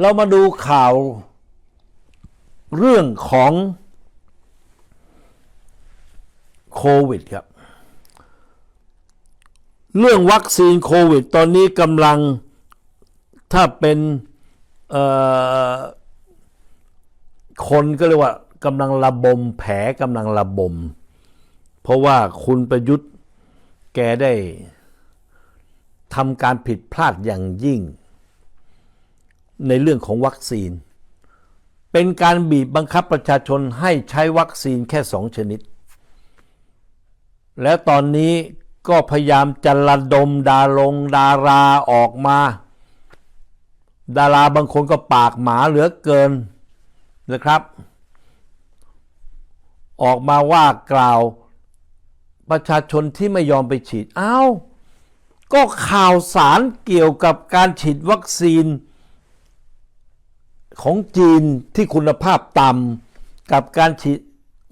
เรามาดูข่าวเรื่องของโควิดครับ เรื่องวัคซีนโควิด ตอนนี้กำลังถ้าเป็นคนก็เรียกว่ากำลังระบมแผลกำลังระบม เพราะว่าคุณประยุทธ์แกได้ทำการผิดพลาดอย่างยิ่ง ในเรื่องของวัคซีน เป็นการบีบบังคับประชาชนให้ใช้วัคซีนแค่สองชนิด แล้วตอนนี้ก็พยายามจะระดมดาลงดาราออกมา ดาราบางคนก็ปากหมาเหลือเกินนะครับ ออกมาว่ากล่าวประชาชนที่ไม่ยอมไปฉีดอ้าวก็ข่าวสารเกี่ยวกับการฉีดวัคซีน ของจีนที่คุณภาพต่ำกับการฉีด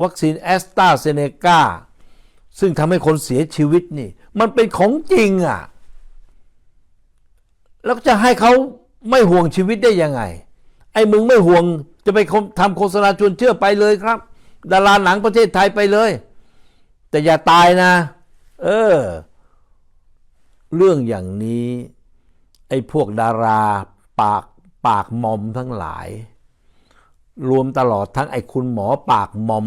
วัคซีนแอสตราเซเนกาซึ่งทำให้คนเสียชีวิตนี่ มันเป็นของจริงอะ แล้วจะให้เขาไม่ห่วงชีวิตได้ยังไง ไอ้มึงไม่ห่วงจะไปทำโฆษณาชวนเชื่อไปเลยครับ ดาราหนังประเทศไทยไปเลย แต่อย่าตายนะ เออ เรื่องอย่างนี้ ไอ้พวกดาราปาก ปากมอมทั้งหลาย รวมตลอดทั้งไอ้คุณหมอปากมอม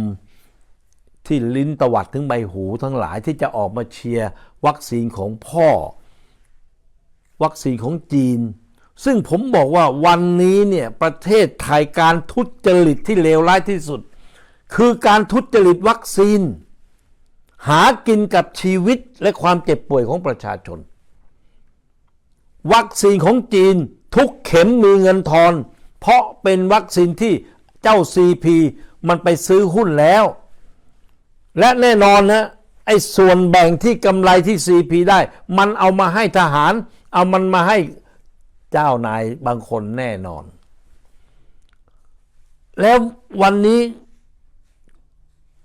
ที่ลิ้นตวัดถึงใบหูทั้งหลายที่จะออกมาเชียร์วัคซีนของพ่อ วัคซีนของจีน ซึ่งผมบอกว่าวันนี้เนี่ยประเทศไทยการทุจริตที่เลวร้ายที่สุด คือการทุจริตวัคซีน หากินกับชีวิตและความเจ็บป่วยของประชาชน วัคซีนของจีน ทุกเข็มมีเงินทอน เพราะเป็นวัคซีนที่เจ้า CP มันไปซื้อหุ้นแล้ว และแน่นอนนะไอ้ส่วนแบ่งที่กำไรที่ CP ได้ มันเอามาให้ทหาร เอามันมาให้เจ้านายบางคนแน่นอน แล้ววันนี้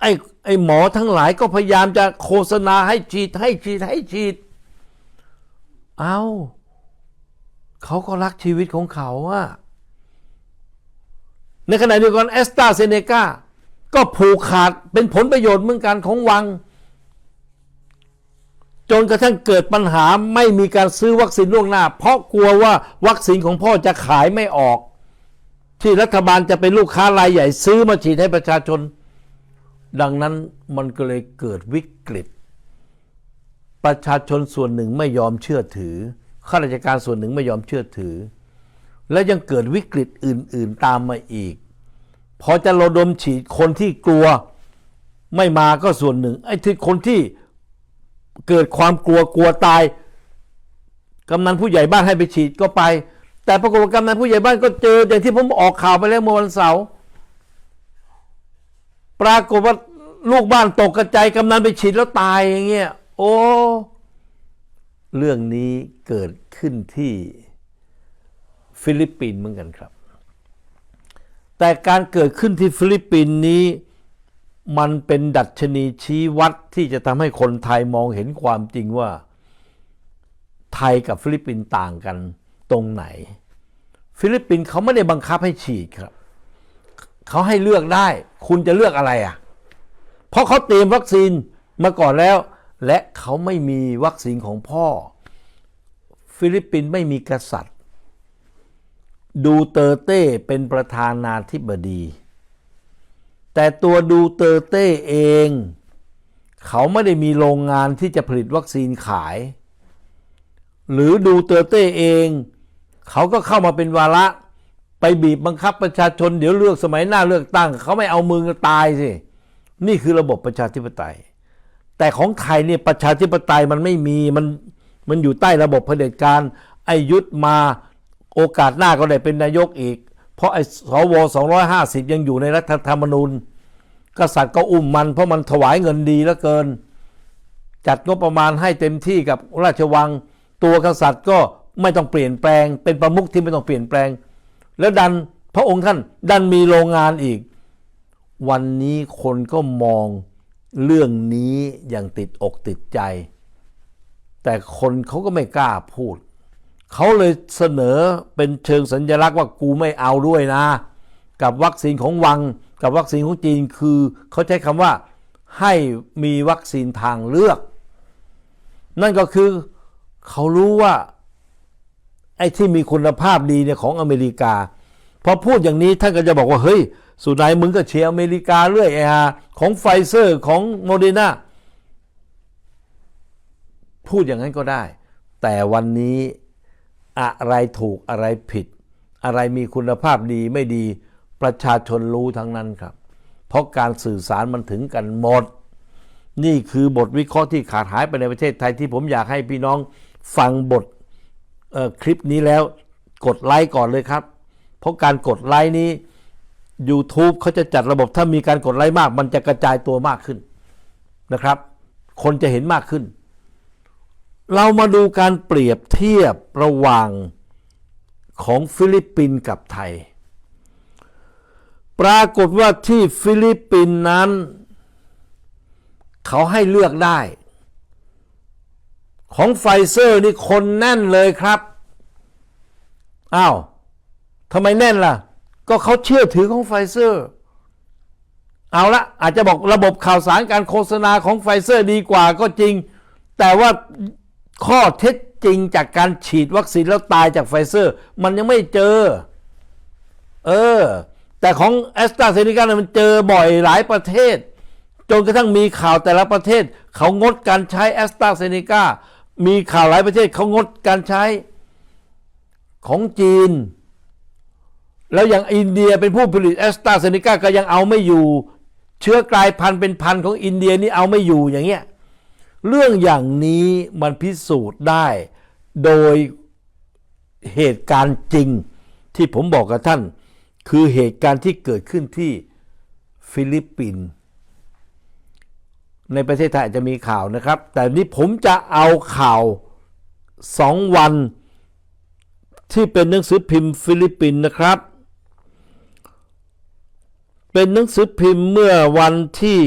ไอ้ไอ้หมอทั้งหลายก็พยายามจะโฆษณาให้ฉีดให้ฉีดให้ฉีด เอา เขาก็รักชีวิตของเขาอะในขณะเดียวกันแอสตราเซเนกาก็ผูกขาดเป็นผลประโยชน์เหมือนกันของวัง จนกระทั่งเกิดปัญหาไม่มีการซื้อวัคซีนล่วงหน้า เพราะกลัวว่าวัคซีนของพ่อจะขายไม่ออก ที่รัฐบาลจะเป็นลูกค้ารายใหญ่ซื้อมาฉีดให้ประชาชน ดังนั้นมันก็เลยเกิดวิกฤต ประชาชนส่วนหนึ่งไม่ยอมเชื่อถือ ข้าราชการส่วนหนึ่งไม่ยอมเชื่อถือ และยังเกิดวิกฤตอื่น ๆ ตามมาอีก พอจะระดมฉีดคนที่กลัวไม่มาก็ส่วนหนึ่ง ไอ้ที่คนที่เกิดความกลัวกลัวตาย กำนันผู้ใหญ่บ้านให้ไปฉีดก็ไป แต่ปรากฏว่ากำนันผู้ใหญ่บ้านก็เจออย่างที่ผมออกข่าวไปแล้วเมื่อวันเสาร์ปรากฏว่าลูกบ้านตกกระจายกำนันไปฉีดแล้วตายอย่างเงี้ยโอ้ เรื่องนี้เกิดขึ้นที่ฟิลิปปินส์เหมือนกันครับ แต่การเกิดขึ้นที่ฟิลิปปินส์นี้มันเป็นดัชนีชี้วัดที่จะทำให้คนไทยมองเห็นความจริงว่า ไทยกับฟิลิปปินส์ต่างกันตรงไหน ฟิลิปปินส์เขาไม่ได้บังคับให้ฉีดครับ เขาให้เลือกได้ คุณจะเลือกอะไรอะ เพราะเขาเตรียมวัคซีนมาก่อนแล้ว และเขาไม่มีวัคซีนของพ่อ ฟิลิปปินส์ไม่มีกษัตริย์ ดูเตอร์เต้เป็นประธานาธิบดี แต่ตัวดูเตอร์เต้เอง เขาไม่ได้มีโรงงานที่จะผลิตวัคซีนขาย หรือดูเตอร์เต้เอง เขาก็เข้ามาเป็นวาระไปบีบบังคับประชาชนเดี๋ยวเลือกสมัยหน้าเลือกตั้ง เขาไม่เอามือตายสิ นี่คือระบบประชาธิปไตย แต่ของไทยเนี่ยประชาธิปไตยมันไม่มีมันมันอยู่ใต้ระบบเผด็จการไอยุทธมาโอกาสหน้าก็ได้เป็นนายกอีก เพราะไอ้สว250ยังอยู่ในรัฐธรรมนูญ กษัตริย์ก็อุ้มมันเพราะมันถวายเงินดีเหลือเกิน จัดงบประมาณให้เต็มที่กับราชวัง ตัวกษัตริย์ก็ไม่ต้องเปลี่ยนแปลง เป็นประมุขที่ไม่ต้องเปลี่ยนแปลง แล้วดันพระองค์ท่านดันมีโรงงานอีก วันนี้คนก็มอง เรื่องนี้อย่างติดอกติดใจ แต่คนเขาก็ไม่กล้าพูด เขาเลยเสนอเป็นเชิงสัญลักษณ์ว่ากูไม่เอาด้วยนะ กับวัคซีนของวัง กับวัคซีนของจีนคือเขาใช้คำว่าให้มีวัคซีนทางเลือก นั่นก็คือเขารู้ว่าไอ้ที่มีคุณภาพดีเนี่ยของอเมริกา พอพูดอย่างนี้ท่านก็จะบอกว่าเฮ้ย สุดท้ายมึงก็เชียร์อเมริกาเรื่อยไอ้ฮะของไฟเซอร์ของโมเดนาพูดอย่างนั้นก็ได้ แต่วันนี้อะไรถูกอะไรผิด อะไรมีคุณภาพดีไม่ดีประชาชนรู้ทั้งนั้นครับ เพราะการสื่อสารมันถึงกันหมด นี่คือบทวิเคราะห์ที่ขาดหายไปในประเทศไทยที่ผมอยากให้พี่น้องฟังบทคลิปนี้แล้วกดไลค์ก่อนเลยครับ เพราะการกดไลค์นี้ YouTube เขาจะจัดระบบถ้ามีการกดไลค์มาก มันจะกระจายตัวมากขึ้นนะครับ คนจะเห็นมากขึ้น เรามาดูการเปรียบเทียบระหว่างของฟิลิปปินส์กับไทย ปรากฏว่าที่ฟิลิปปินส์นั้น เขาให้เลือกได้ ของไฟเซอร์นี่คนแน่นเลยครับ อ้าว ทำไมแน่นล่ะ ก็เขาเชื่อถือของไฟเซอร์ เอาละอาจจะบอกระบบข่าวสารการโฆษณาของไฟเซอร์ดีกว่าก็จริง แต่ว่าข้อเท็จจริงจากการฉีดวัคซีนแล้วตายจากไฟเซอร์ มันยังไม่เจอ เออ แต่ของแอสตราเซเนกาเนี่ยมันเจอบ่อยหลายประเทศ จนกระทั่งมีข่าวแต่ละประเทศ เขางดการใช้แอสตราเซเนกามีข่าวหลายประเทศเขางดการใช้ของจีน แล้วอย่างอินเดียเป็นผู้ผลิตแอสตราเซเนกาก็ยังเอาไม่อยู่ เชื้อกลายพันธุ์เป็นพันธุ์ของอินเดียนี่เอาไม่อยู่อย่างเงี้ยเรื่องอย่างนี้มันพิสูจน์ได้โดยเหตุการณ์จริงที่ผมบอกกับท่าน คือเหตุการณ์ที่เกิดขึ้นที่ฟิลิปปินส์ในประเทศไทยจจะมีข่าวนะครับ แต่นี้ผมจะเอาข่าวสองวันที่เป็นหนังสือพิมพ์ฟิลิปปินส์นะครับ เป็นหนังสือพิมพ์เมื่อวันที่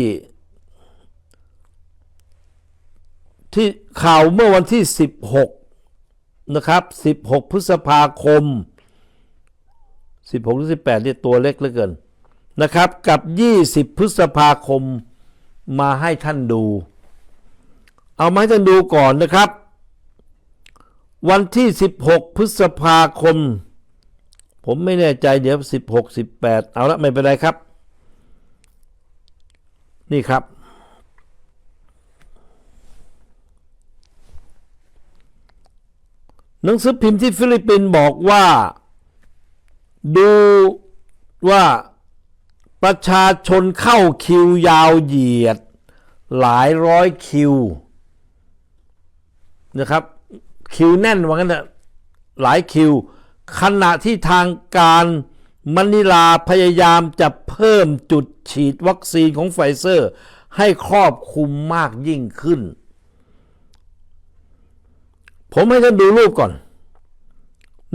ที่ข่าวเมื่อวันที่ 16 นะครับ 16 พฤษภาคม 16หรือ18เนี่ยตัวเล็กเหลือเกินนะครับ กับ 20 พฤษภาคมมาให้ท่านดู เอามาให้ท่านดูก่อนนะครับ วันที่ 16 พฤษภาคม ผมไม่แน่ใจเดี๋ยว 16 18 เอาละไม่เป็นไรครับ นี่ครับ หนังสือพิมพ์ที่ฟิลิปปินส์บอกว่า ดูว่าประชาชนเข้าคิวยาวเหยียด หลายร้อยคิวนะครับ คิวแน่นว่างั้นนะหลายคิว ขณะที่ทางการ มนิลาพยายามจะเพิ่มจุดฉีดวัคซีนของไฟเซอร์ ให้ครอบคลุมมากยิ่งขึ้น ผมให้ท่านดูรูปก่อน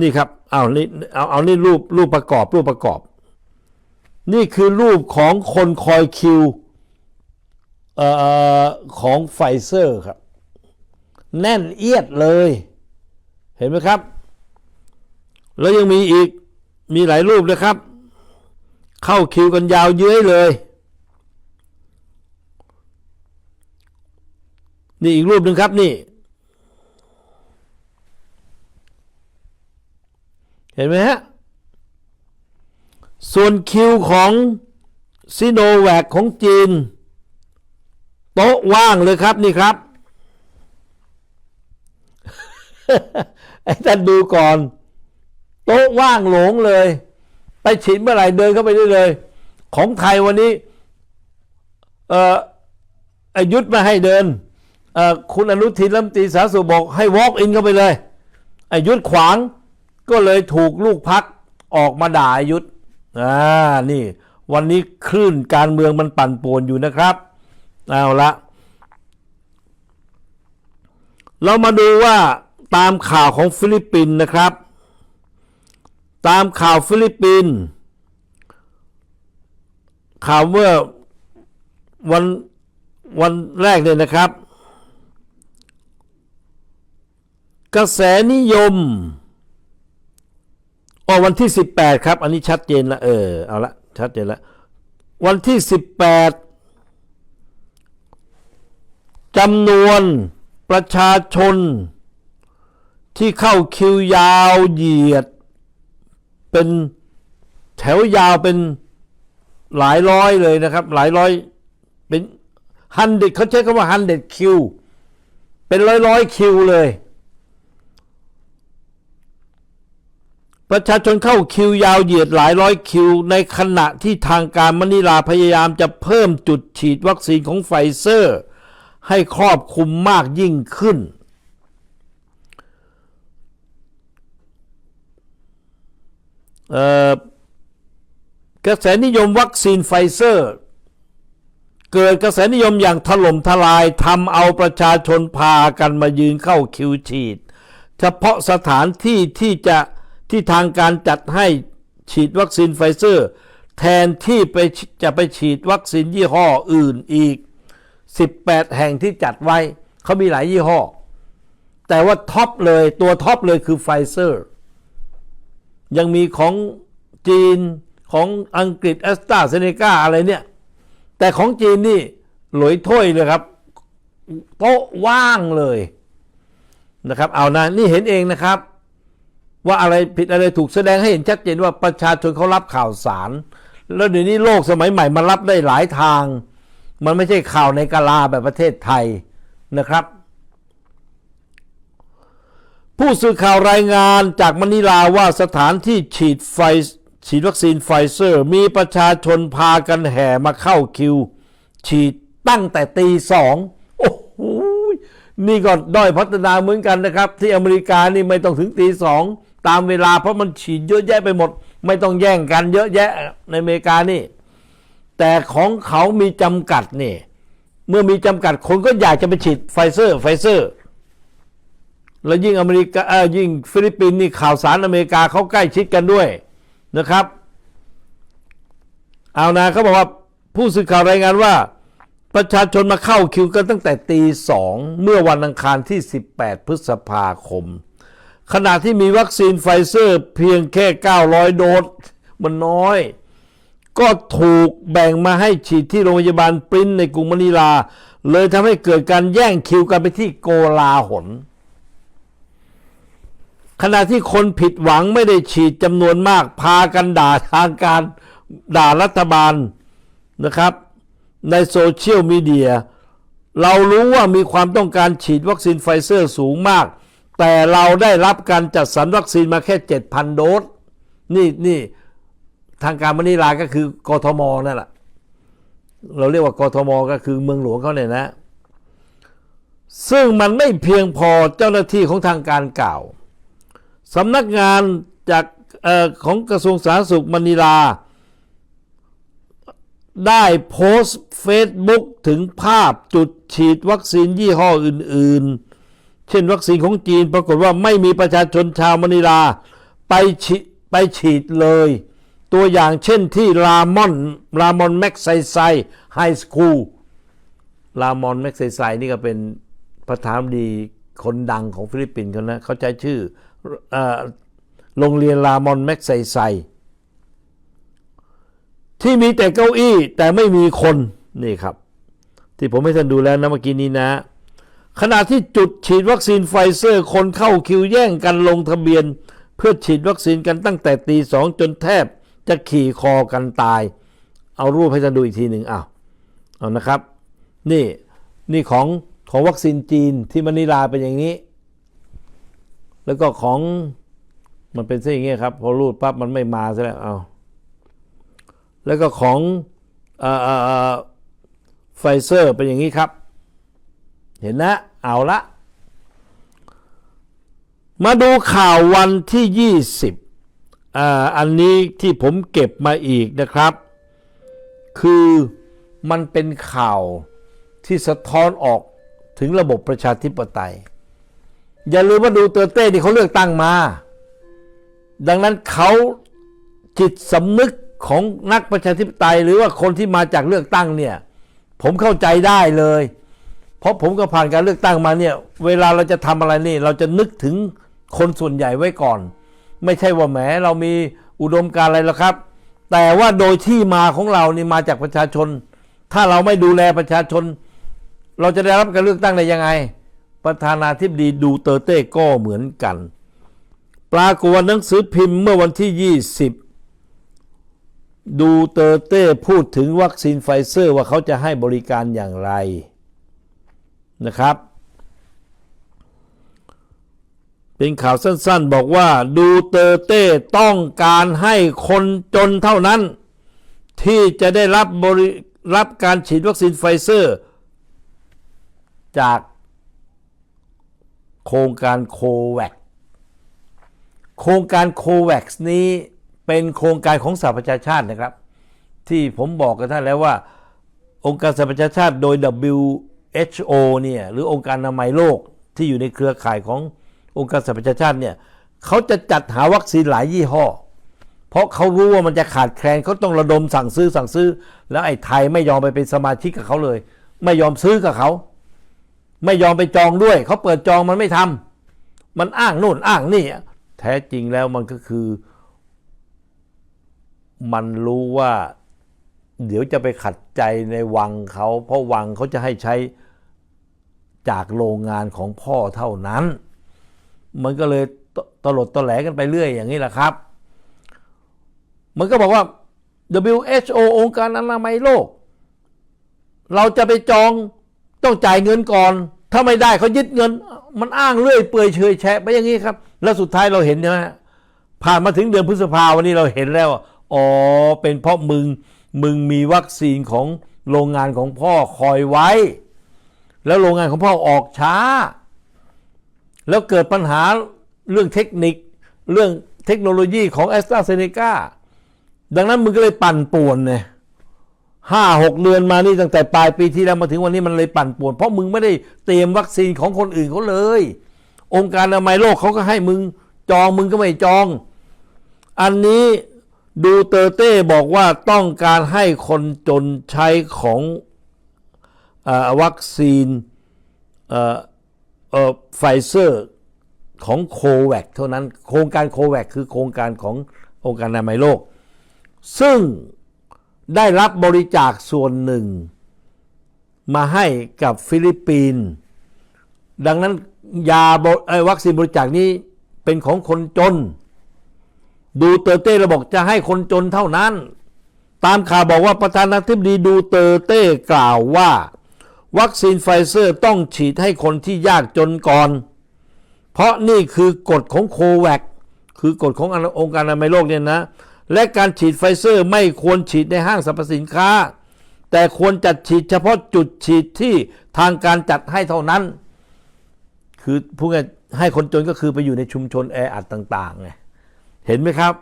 นี่ครับ เอานี่เอาเอานี่รูปรูปประกอบรูปประกอบ นี่คือรูปของคนคอยคิวเอ่อของไฟเซอร์ครับ แน่นเอียดเลย เห็นไหมครับ แล้วยังมีอีก มีหลายรูปนะครับ เข้าคิวกันยาวเย้ยเลย นี่อีกรูปหนึ่งครับนี่ เห็นไหมฮะ ส่วนคิวของซิโนแวคของจีน โต๊ะว่างเลยครับนี่ครับไอ้ท่านดูก่อน โต๊ะว่างหลงเลย ไปฉีดเมื่อไหร่เดินเข้าไปได้เลย ของไทยวันนี้เอ่ออายุทธมาให้เดินเอ่อคุณอนุทินรัฐมนตรีสาธารณสุขบอกให้ walk in เข้าไปเลยอายุทธขวางก็เลยถูกลูกพักออกมาด่าอายุทธอ่านี่ วันนี้คลื่นการเมืองมันปั่นป่วนอยู่นะครับเอาละเรามาดูว่าตามข่าวของฟิลิปปินส์นะครับ ตามข่าวฟิลิปปินส์ข่าวเมื่อวันวันแรกเนี่ยนะครับ กระแสนิยมอ๋อวันที่ 18 ครับ อันนี้ชัดเจนละเออเอาละชัดเจนละวันที่ 18จำนวนประชาชนที่เข้าคิวยาวเหยียด เป็นแถวยาวเป็นหลายร้อยเลยนะครับ หลายร้อยเป็นฮันเด็ดเขาใช้คำว่าฮันเด็ดคิวเป็นร้อยร้อยคิวเลย ประชาชนเข้าคิวยาวเหยียดหลายร้อยคิว ในขณะที่ทางการมะนิลาพยายามจะเพิ่มจุดฉีดวัคซีนของไฟเซอร์ ให้ครอบคลุมมากยิ่งขึ้น เอ่อ กระแสนิยมวัคซีนไฟเซอร์ เกิดกระแสนิยมอย่างถล่มทลายทำเอาประชาชนพากันมายืนเข้าคิวฉีด เฉพาะสถานที่ที่จะที่ทางการจัดให้ฉีดวัคซีนไฟเซอร์ แทนที่ไปจะไปฉีดวัคซีนยี่ห้ออื่นอีก 18 แห่งที่จัดไว้เขามีหลายยี่ห้อ แต่ว่าท็อปเลยตัวท็อปเลยคือไฟเซอร์ ยังมีของจีนของอังกฤษแอสตราเซเนกาอะไรเนี่ย แต่ของจีนนี่หลอยถ้วยเลยครับ โต๊ะว่างเลยนะครับ เอานะนี่เห็นเองนะครับ ว่าอะไรผิดอะไรถูกแสดงให้เห็นชัดเจนว่าประชาชนเขารับข่าวสาร แล้วเดี๋ยวนี้โลกสมัยใหม่มันรับได้หลายทาง มันไม่ใช่ข่าวในกาลาแบบประเทศไทยนะครับ ผู้สื่อข่าวรายงานจากมะนิลาว่าสถานที่ฉีดไฟฉีดวัคซีนไฟเซอร์ มีประชาชนพากันแห่มาเข้าคิว ฉีดตั้งแต่ตีสองโอ้โหนี่ก็ด้อยพัฒนาเหมือนกันนะครับ ที่อเมริกานี่ไม่ต้องถึงตีสองตามเวลาเพราะมันฉีดเยอะแยะไปหมด ไม่ต้องแย่งกันเยอะแยะในอเมริกานี่ แต่ของเขามีจำกัดนี่ เมื่อมีจำกัดคนก็อยากจะไปฉีดไฟเซอร์ไฟเซอร์ แล้วยิ่งอเมริกาเออยิ่งฟิลิปปินส์นี่ข่าวสารอเมริกาเขาใกล้ชิดกันด้วยนะครับ เอานะเขาบอกว่าผู้สื่อข่าวรายงานว่า ประชาชนมาเข้าคิวกันตั้งแต่ตีสองเมื่อวันอังคารที่ 18 พฤษภาคม ขณะที่มีวัคซีนไฟเซอร์เพียงแค่ 900 โดสมันน้อย ก็ถูกแบ่งมาให้ฉีดที่โรงพยาบาลปริ้นในกรุงมะนิลา เลยทำให้เกิดการแย่งคิวกันไปที่โกลาหล ขณะที่คนผิดหวังไม่ได้ฉีดจำนวนมาก พากันด่าทางการด่ารัฐบาลนะครับ ในโซเชียลมีเดียเรารู้ว่ามีความต้องการฉีดวัคซีนไฟเซอร์สูงมาก แต่เราได้รับการจัดสรรวัคซีนมาแค่ 7,000 โดส นี่นี่ทางการมะนิลาก็คือกทมนั่นแหละ เราเรียกว่ากทมก็คือเมืองหลวงเขาเนี่ยนะ ซึ่งมันไม่เพียงพอเจ้าหน้าที่ของทางการกล่าว สำนักงานจากออของกระทรวงสาธารณสุขมณีลา ได้โพสต์เฟซบุ๊กถึงภาพจุดฉีดวัคซีนยี่ห้ออื่น ๆ เช่นวัคซีนของจีนปรากฏว่าไม่มีประชาชนชาวมณีลาไปฉีไปฉีดเลย ตัวอย่างเช่นที่รามอนรามอนแม็กไซไซไฮสคูลรามอนแม็กไซไซนี่ก็เป็นประธานดีคนดังของฟิลิปปินส์เขานะเขาใช้ชื่อ โรงเรียนรามอนแม็กไซไซ ที่มีแต่เก้าอี้แต่ไม่มีคนนี่ครับ ที่ผมให้ท่านดูแล้วนะเมื่อกี้นี้นะ ขณะที่จุดฉีดวัคซีนไฟเซอร์ คนเข้าคิวแย่งกันลงทะเบียน เพื่อฉีดวัคซีนกันตั้งแต่ตีสองจนแทบจะขี่คอกันตาย เอารูปให้ท่านดูอีกทีหนึ่งอ้าวเอานะครับ นี่นี่ของของวัคซีนจีนที่มะนิลาเป็นอย่างนี้ แล้วก็ของมันเป็นเส้นอย่างเงี้ยครับ พอรูดปั๊บมันไม่มาซะแล้วเอาแล้วก็ของไฟเซอร์เป็นอย่างนี้ครับ เห็นนะ เอาละ มาดูข่าววันที่ 20อ่าอันนี้ที่ผมเก็บมาอีกนะครับ คือมันเป็นข่าวที่สะท้อนออกถึงระบบประชาธิปไตย อย่าลืมว่าดูเตอร์เต้ที่เขาเลือกตั้งมา ดังนั้นเขาจิตสำนึกของนักประชาธิปไตย หรือว่าคนที่มาจากเลือกตั้งเนี่ย ผมเข้าใจได้เลย เพราะผมก็ผ่านการเลือกตั้งมาเนี่ย เวลาเราจะทำอะไรนี่ เราจะนึกถึงคนส่วนใหญ่ไว้ก่อน ไม่ใช่ว่าแหมเรามีอุดมการอะไรหรอกครับ แต่ว่าโดยที่มาของเรานี่มาจากประชาชน ถ้าเราไม่ดูแลประชาชน เราจะได้รับการเลือกตั้งได้ยังไง ประธานาธิบดีดูเตอร์เต้ก็เหมือนกัน ปรากฏว่าหนังสือพิมพ์เมื่อวันที่ 20 ดูเตอร์เต้พูดถึงวัคซีนไฟเซอร์ว่าเขาจะให้บริการอย่างไรนะครับ เป็นข่าวสั้นๆ บอกว่าดูเตอร์เต้ต้องการให้คนจนเท่านั้น ที่จะได้รับบริรับการฉีดวัคซีนไฟเซอร์ จาก โครงการโควัคโครงการโควัคนี้เป็นโครงการของสหประชาชาตินะครับ ที่ผมบอกกับท่านแล้วว่า องค์การสหประชาชาติโดย WHO เนี่ยหรือองค์การอนามัยโลกที่อยู่ในเครือข่ายขององค์การสหประชาชาติเนี่ยเขาจะจัดหาวัคซีนหลายยี่ห้อ เพราะเขารู้ว่ามันจะขาดแคลนเขาต้องระดมสั่งซื้อสั่งซื้อ แล้วไอ้ไทยไม่ยอมไปเป็นสมาชิกกับเขาเลย ไม่ยอมซื้อกับเขา ไม่ยอมไปจองด้วย เขาเปิดจองมันไม่ทำมันอ้างนู่นอ้างนี่ แท้จริงแล้วมันก็คือ มันรู้ว่า เดี๋ยวจะไปขัดใจในวังเขา เพราะวังเขาจะให้ใช้จากโรงงานของพ่อเท่านั้น มันก็เลยตตลดตะแหลกันไปเรื่อยอย่างนี้แหละครับ มันก็บอกว่า WHO องค์การอนามัยโลก เราจะไปจองต้องจ่ายเงินก่อน ถ้าไม่ได้เขายึดเงิน มันอ้างเรื่อยเปื่อยเฉยแฉะไปอย่างนี้ครับ แล้วสุดท้ายเราเห็นใช่ไหมผ่านมาถึงเดือนพฤษภาวันนี้เราเห็นแล้วอ๋อเป็นเพราะมึงมึงมีวัคซีนของโรงงานของพ่อคอยไว้ แล้วโรงงานของพ่อออกช้า แล้วเกิดปัญหาเรื่องเทคนิค เรื่องเทคโนโลยีของแอสตราเซเนกาดังนั้นมึงก็เลยปั่นป่วนเนี่ย ห้าหกเดือนมานี่ตั้งแต่ปลายปีที่แล้วมาถึงวันนี้มันเลยปั่นป่วน เพราะมึงไม่ได้เตรียมวัคซีนของคนอื่นเขาเลย องค์การอนามัยโลกเขาก็ให้มึงจองมึงก็ไม่จอง อันนี้ดูเตอร์เต้บอกว่าต้องการให้คนจนใช้ของอวัคซีนไฟเซอร์ของโควัคเท่านั้น โครงการโควัคคือโครงการขององค์การอนามัยโลก ซึ่ง ได้รับบริจาคส่วนหนึ่ง มาให้กับฟิลิปปินส์ดังนั้นยาวัคซีนบริจาคนี้เป็นของคนจน ดูเตอร์เต้ระบอกจะให้คนจนเท่านั้น ตามข่าวบอกว่าประธานาธิบดีดูเตอร์เต้กล่าวว่า วัคซีนไฟเซอร์ต้องฉีดให้คนที่ยากจนก่อน เพราะนี่คือกฎของโควัคคือกฎขององค์การอนามัยโลกเนี่ยนะ และการฉีดไฟเซอร์ไม่ควรฉีดในห้างสรรพสินค้า แต่ควรจัดฉีดเฉพาะจุดฉีดที่ทางการจัดให้เท่านั้น คือพูดง่ายให้คนจนก็คือไปอยู่ในชุมชนแออัดต่างๆไงเห็นไหมครับ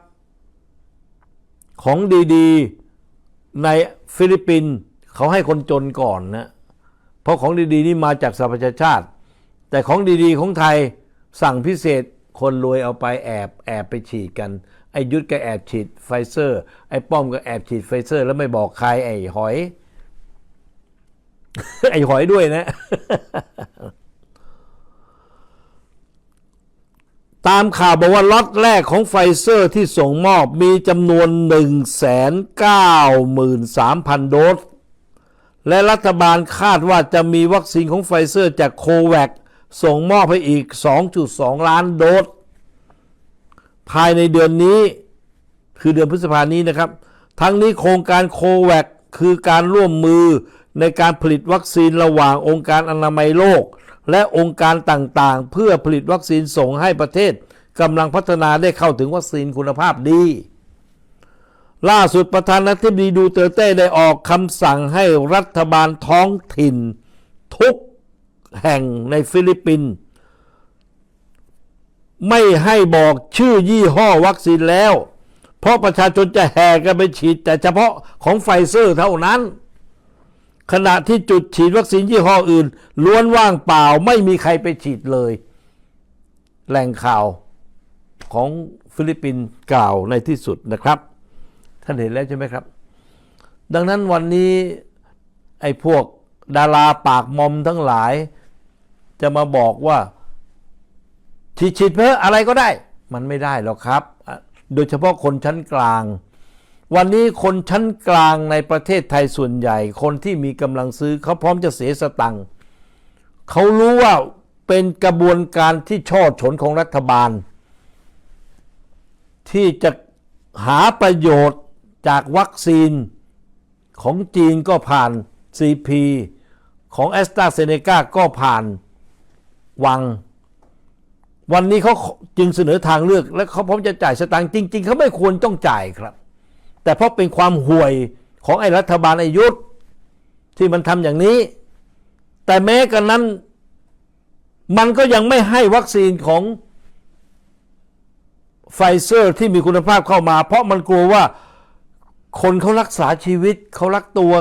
ของดีๆในฟิลิปปินส์เขาให้คนจนก่อนนะเพราะของดีๆนี่มาจากสหประชาชาติ แต่ของดีๆของไทยสั่งพิเศษคนรวยเอาไปแอบแอบไปฉีดกัน ไอ้ยุทธก็แอบฉีดไฟเซอร์ ไอ้ป้อมก็แอบฉีดไฟเซอร์ แล้วไม่บอกใครไอ้หอย ไอ้หอยด้วยนะ ตามข่าวบอกว่าล็อตแรกของไฟเซอร์ที่ส่งมอบมีจำนวน 193,000 โดส และรัฐบาลคาดว่าจะมีวัคซีนของไฟเซอร์จากโควัคส่งมอบให้อีก 2.2 ล้านโดส ภายในเดือนนี้คือเดือนพฤษภานี้นะครับ ทั้งนี้โครงการโควัคคือการร่วมมือในการผลิตวัคซีนระหว่างองค์การอนามัยโลก และองค์การต่างๆ เพื่อผลิตวัคซีนส่งให้ประเทศกำลังพัฒนาได้เข้าถึงวัคซีนคุณภาพดี ล่าสุดประธานาธิบดีดูเตอร์เต้ได้ออกคำสั่งให้รัฐบาลท้องถิ่น ทุกแห่งในฟิลิปปินส์ ไม่ให้บอกชื่อยี่ห้อวัคซีนแล้ว เพราะประชาชนจะแห่กันไปฉีด แต่เฉพาะของไฟเซอร์เท่านั้น ขณะที่จุดฉีดวัคซีนยี่ห้ออื่น ล้วนว่างเปล่าไม่มีใครไปฉีดเลย แหล่งข่าวของฟิลิปปินส์กล่าวในที่สุดนะครับ ท่านเห็นแล้วใช่ไหมครับ ดังนั้นวันนี้ไอ้พวกดาราปากมอมทั้งหลาย จะมาบอกว่า ฉีดฉีดเพื่ออะไรก็ได้ มันไม่ได้หรอกครับ โดยเฉพาะคนชั้นกลาง วันนี้คนชั้นกลางในประเทศไทยส่วนใหญ่ คนที่มีกำลังซื้อเขาพร้อมจะเสียสตังค์เขารู้ว่าเป็นกระบวนการที่ช่อฉนของรัฐบาล ที่จะหาประโยชน์จากวัคซีนของจีนก็ผ่าน CP ของแอสตราเซเนกาก็ผ่านวัง วันนี้เขาจึงเสนอทางเลือก และเขาพร้อมจะจ่ายสตางค์จริง ๆเขาไม่ควรต้องจ่ายครับ แต่เพราะเป็นความห่วยของไอ้รัฐบาลอายุทธที่มันทำอย่างนี้ แต่แม้กันนั้น มันก็ยังไม่ให้วัคซีนของไฟเซอร์ที่มีคุณภาพเข้ามา เพราะมันกลัวว่าคนเขารักษาชีวิตเขารักตัว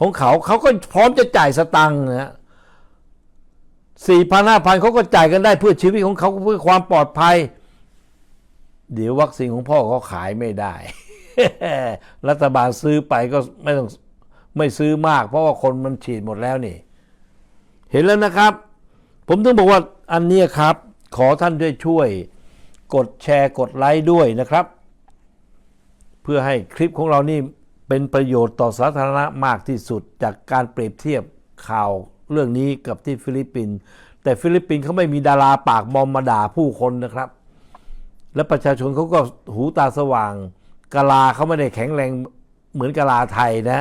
ของเขาเขาก็พร้อมจะจ่ายสตังค์นะฮะ สี่พันห้าพันเขาก็จ่ายกันได้เพื่อชีวิตของเขาเพื่อความปลอดภัย เดี๋ยววัคซีนของพ่อเขาขายไม่ได้ รัฐบาลซื้อไปก็ไม่ต้องไม่ซื้อมาก เพราะว่าคนมันฉีดหมดแล้วนี่ เห็นแล้วนะครับ ผมถึงบอกว่าอันนี้ครับ ขอท่านด้วยช่วย กดแชร์กดไลค์ด้วยนะครับ เพื่อให้คลิปของเรานี่เป็นประโยชน์ต่อสาธารณะมากที่สุดจากการเปรียบเทียบข่าว เรื่องนี้กับที่ฟิลิปปินส์แต่ฟิลิปปินส์เขาไม่มีดาราปากบอมมาด่าผู้คนนะครับ และประชาชนเขาก็หูตาสว่างกะลาเขาไม่ได้แข็งแรงเหมือนกะลาไทยนะ